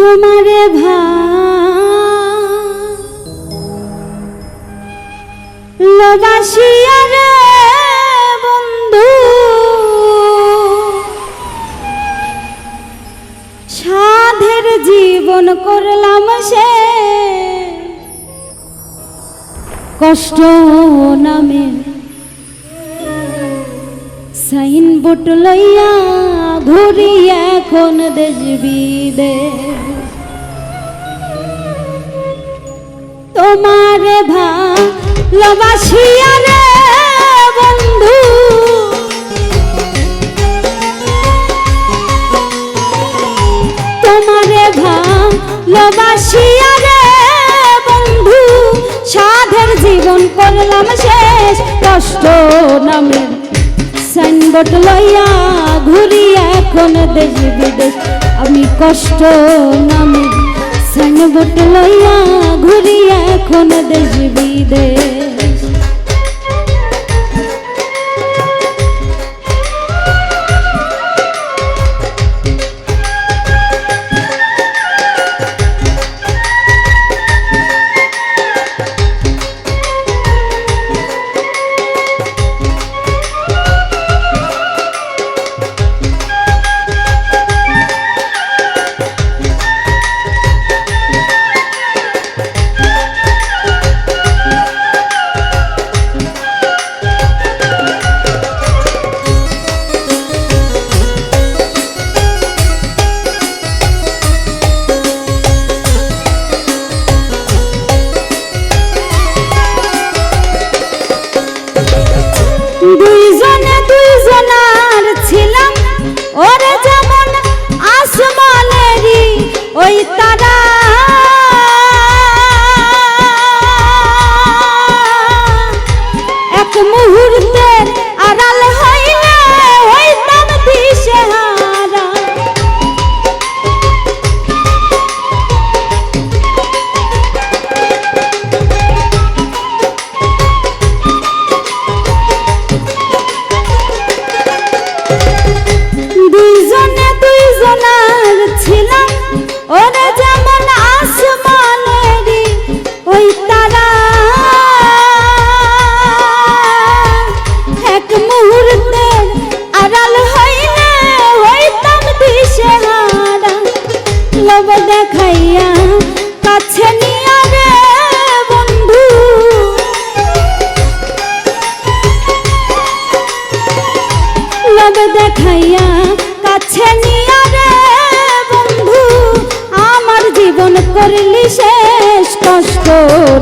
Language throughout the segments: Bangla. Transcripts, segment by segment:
তোমারে ভালোবাসিয়া রে বন্ধু। সাধের জীবন করলাম সে। কষ্ট নামে সাইন বোট লইয়া ঘুরি এখন দেশ বিদেশ তোমারে ভালোবাসিয়া রে বন্ধু। তোমারে ভালোবাসিয়া রে বন্ধু। সাধের জীবন করলাম শেষ, কষ্ট নামের সাইনবোর্ড লইয়া ঘুরি এখন দেশ বিদেশ। আমি কষ্ট নামে। সাইনবোর্ড লইয়া ঘুরি এখন দেশ বিদেশ। দুইজনে দুইজনার ছিলাম। ওরে আসমানেরই ওই এক মুহূর্তের আড়াল হইলে লব দেখাইয়া, কাছে নিয়া রে বন্ধু, আমার জীবন করলি শেষ কষ্ট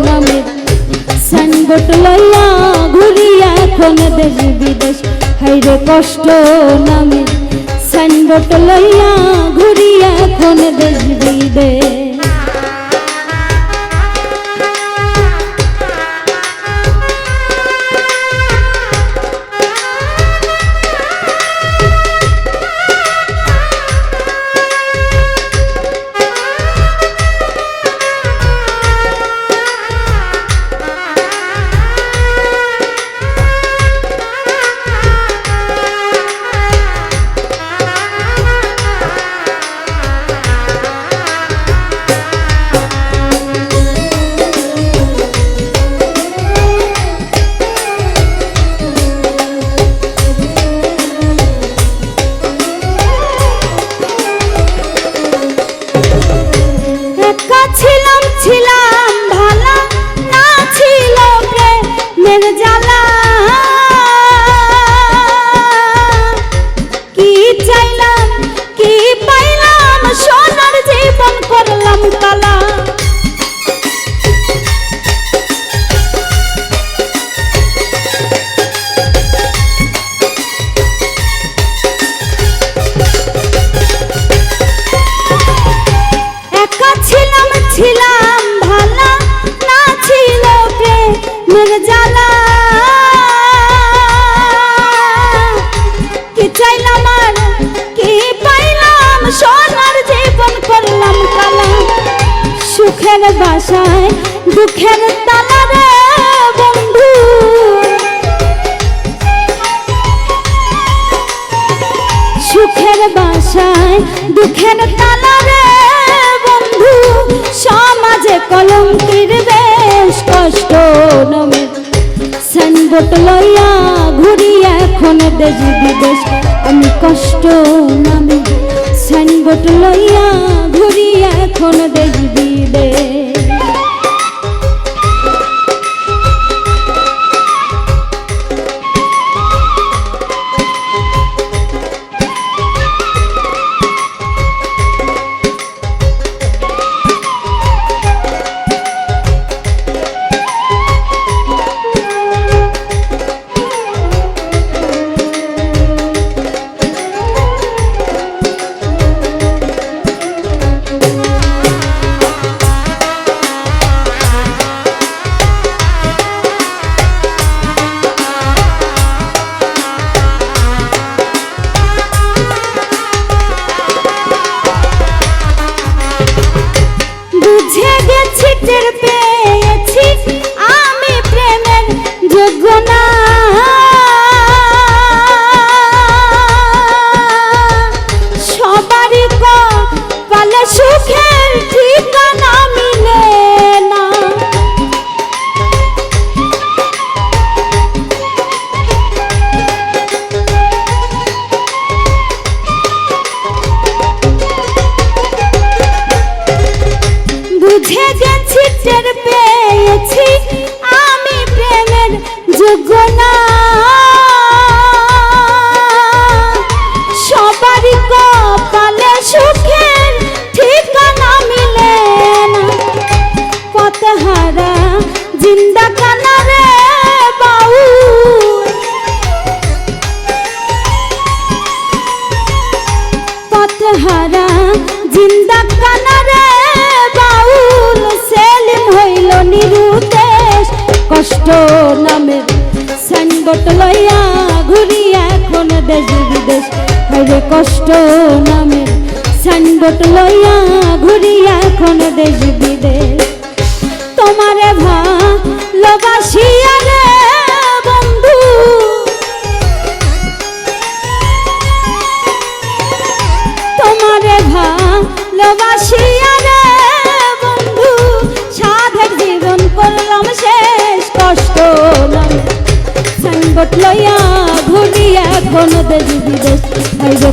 নামে। সাইনবোর্ড লইয়া ঘুরিয়া এখন দেশ বিদেশ হাইরে কষ্ট নামে। সাইনবোর্ড লইয়া ঘুরিয়া এখন দেশ বিদেশ। মনের বাসায়, দুঃখের বন্ধু। সুখের বাসায়, দুঃখের বন্ধু। সমাজে কলঙ্কির বেশ কষ্ট নমে। সাইনবোর্ড লইয়া ঘুরি এখন দেশ বিদেশ। আমি কষ্ট নামে। সাইনবোর্ড লইয়া ঘুরি এখন দেশ পথহারা জিন্দা কানা রে বাউ পথহারা জিন্দা কানারে বাউল। সেলিম হইল নিরুদেশ কষ্ট নামের সাইনবোর্ড লইয়া ঘুরি এখন দেশ বিদেশ। হরে কষ্ট নামের সাইনবোর্ড লইয়া ঘুরি এখন দেশ বিদেশ। তোমারে ভালোবাসিয়া রে বন্ধু। তোমারে ভালোবাসিয়া রে বন্ধু। সাধের জীবন করলাম শেষ কষ্ট সাইনবোর্ড লইয়া ঘুরি এখন দেশ বিদেশ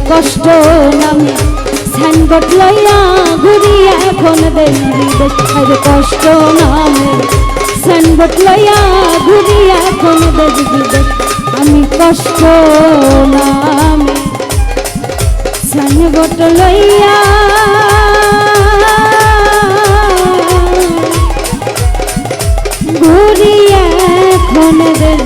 কষ্ট নামে সাইনবোর্ড লইয়া ঘুরি এখন দেশ বিদেশ হইব কষ্ট নামে। সাইনবোর্ড লইয়া ঘুরি এখন দেশ বিদেশ আমি কষ্ট নামে। সাইনবোর্ড লইয়া ঘুরি এখন দেশ